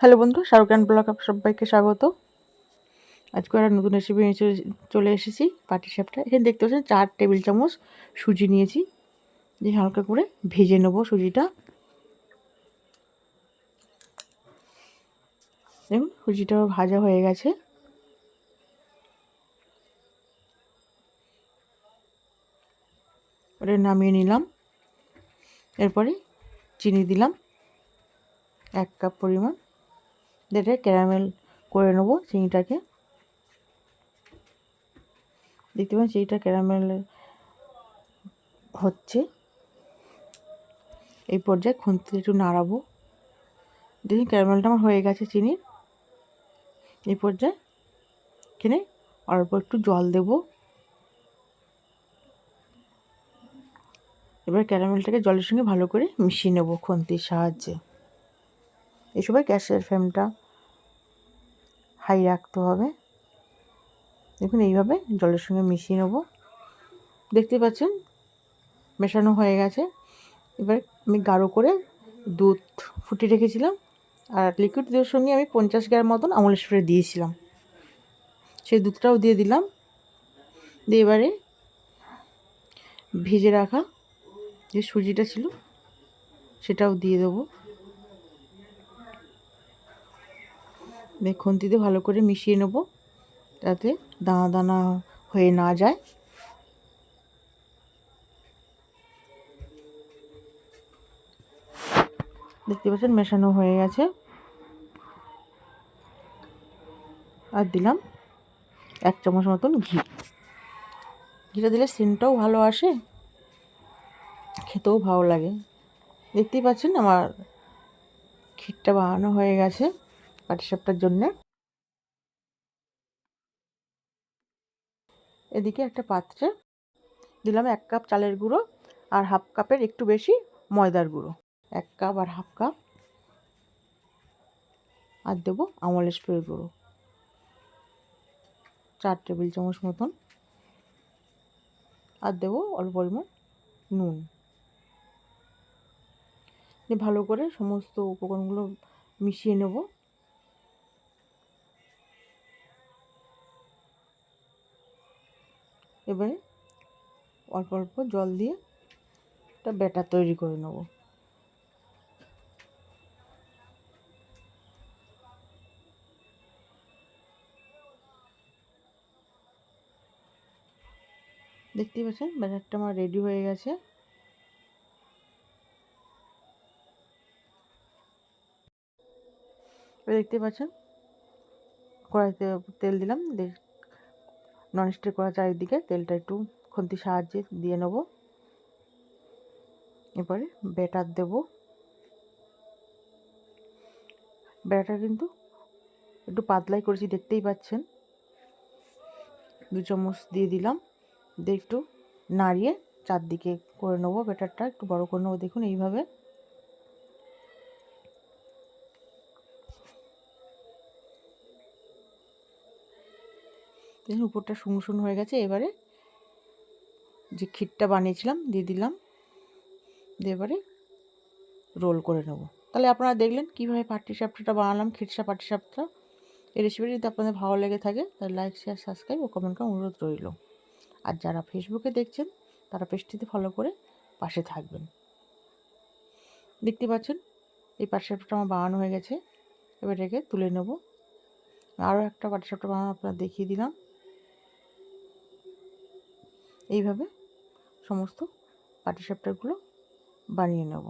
Hello বন্ধু, Shahrukh Khan blog সবাইকে স্বাগত। আজকে একটা নতুন রেসিপি নিয়ে চলে- এসেছি, পাটি সাপটা। এখানে দেখতে পাচ্ছেন চার টেবিল চামচ সুজি নিয়েছি। দিয়ে হালকা করে ভেজে নেব সুজিটা। দেখুন, সুজিটা ভাজা হয়ে গেছে। ওটা নামিয়ে নিলাম। এরপরে চিনি দিলাম, এক কাপ পরিমাণ। দিয়ে ক্যারামেল করে নেব চিনিটাকে। দেখতে পাচ্ছি চিনিটা ক্যারামেল হচ্ছে। এই পর্যায়ে খুন্তি একটু নাড়াবো। দেখি ক্যারামেলটা আমার হয়ে গেছে চিনি এই পর্যায়ে এখানে অল্প একটু জল দেব। এবার ক্যারামেলটাকে জলের সঙ্গে ভালো করে মিশিয়ে নেব খুন্তির সাহায্যে। এই সময় গ্যাসের ফ্লেমটা হাই রাখতে হবে। দেখুন, এইভাবে জলের সঙ্গে মিশিয়ে নেব। দেখতে পাচ্ছেন, মেশানো হয়ে গেছে। এবার আমি গাঢ় করে দুধ ফুটিয়ে রেখেছিলাম আর লিকুইড দুধের সঙ্গে আমি পঞ্চাশ গ্রাম মতন আমুল স্প্রে দিয়েছিলাম। সেই দুধটাও দিয়ে দিলাম। দিয়ে এবারে ভেজে রাখা যে সুজিটা ছিল, সেটাও দিয়ে দেবো। খুন্তিতে ভালো করে মিশিয়ে নেব, যাতে দানা দানা হয়ে না যায়। দেখতে পাচ্ছেন মেশানো হয়ে গেছে। আর দিলাম এক চামচ মতন ঘি। ঘিটা দিলে সিনটাও ভালো আসে। খেতেও ভালো লাগে। দেখতেই পাচ্ছেন আমার ক্ষীরটা বানানো হয়ে গেছে পাটিসাপটার জন্যে। এদিকে একটা পাত্রে দিলাম এক কাপ চালের গুঁড়ো আর হাফ কাপের একটু বেশি ময়দার গুঁড়ো। এক কাপ আর হাফ কাপ আর দেবো আমল স্প্রে গুঁড়ো। চার টেবিল চামচ মতন। আর দেবো অল্প পরিমাণ নুন। দিয়ে ভালো করে সমস্ত উপকরণগুলো মিশিয়ে নেব। এবারে অল্প অল্প জল দিয়ে একটা ব্যাটার তৈরি করে নেব। দেখতেই পাচ্ছেন ব্যাটারটা আমার রেডি হয়ে গেছে। দেখতে পাচ্ছেন? কড়াইতে তেল দিলাম ননস্টিক করা চারিদিকে তেলটা একটু খুন্তির সাহায্যে দিয়ে নেব। এরপরে ব্যাটার দেব। ব্যাটার কিন্তু একটু পাতলাই করেছি, দেখতেই পাচ্ছেন। দু চামচ দিয়ে দিলাম, দিয়ে একটু নাড়িয়ে চারদিকে করে নেব ব্যাটারটা, একটু বড় করে নেব। দেখুন এইভাবে দেখুন, উপরটা শুকনো শুকনো হয়ে গেছে। এবারে যে ক্ষীরটা বানিয়েছিলাম, দিয়ে দিলাম। দিয়ে এবারে রোল করে নেব। তাহলে আপনারা দেখলেন কীভাবে পাটি সাপটা বানালাম খিরসা পাটি সাপটা এই রেসিপিটি যদি আপনাদের ভালো লেগে থাকে, তাহলে লাইক শেয়ার সাবস্ক্রাইব ও কমেন্ট করার অনুরোধ রইল। আর যারা ফেসবুকে দেখছেন, তারা পেজটিতে ফলো করে পাশে থাকবেন। দেখতে পাচ্ছেন, এই পাটি সাপটা আমার বানানো হয়ে গেছে। এবার রেখে তুলে নেব। আরও একটা পাটি সাপটা বানানো আপনারা দেখিয়ে দিলাম। এইভাবে সমস্ত পাটিসাপটাগুলো বানিয়ে নেব।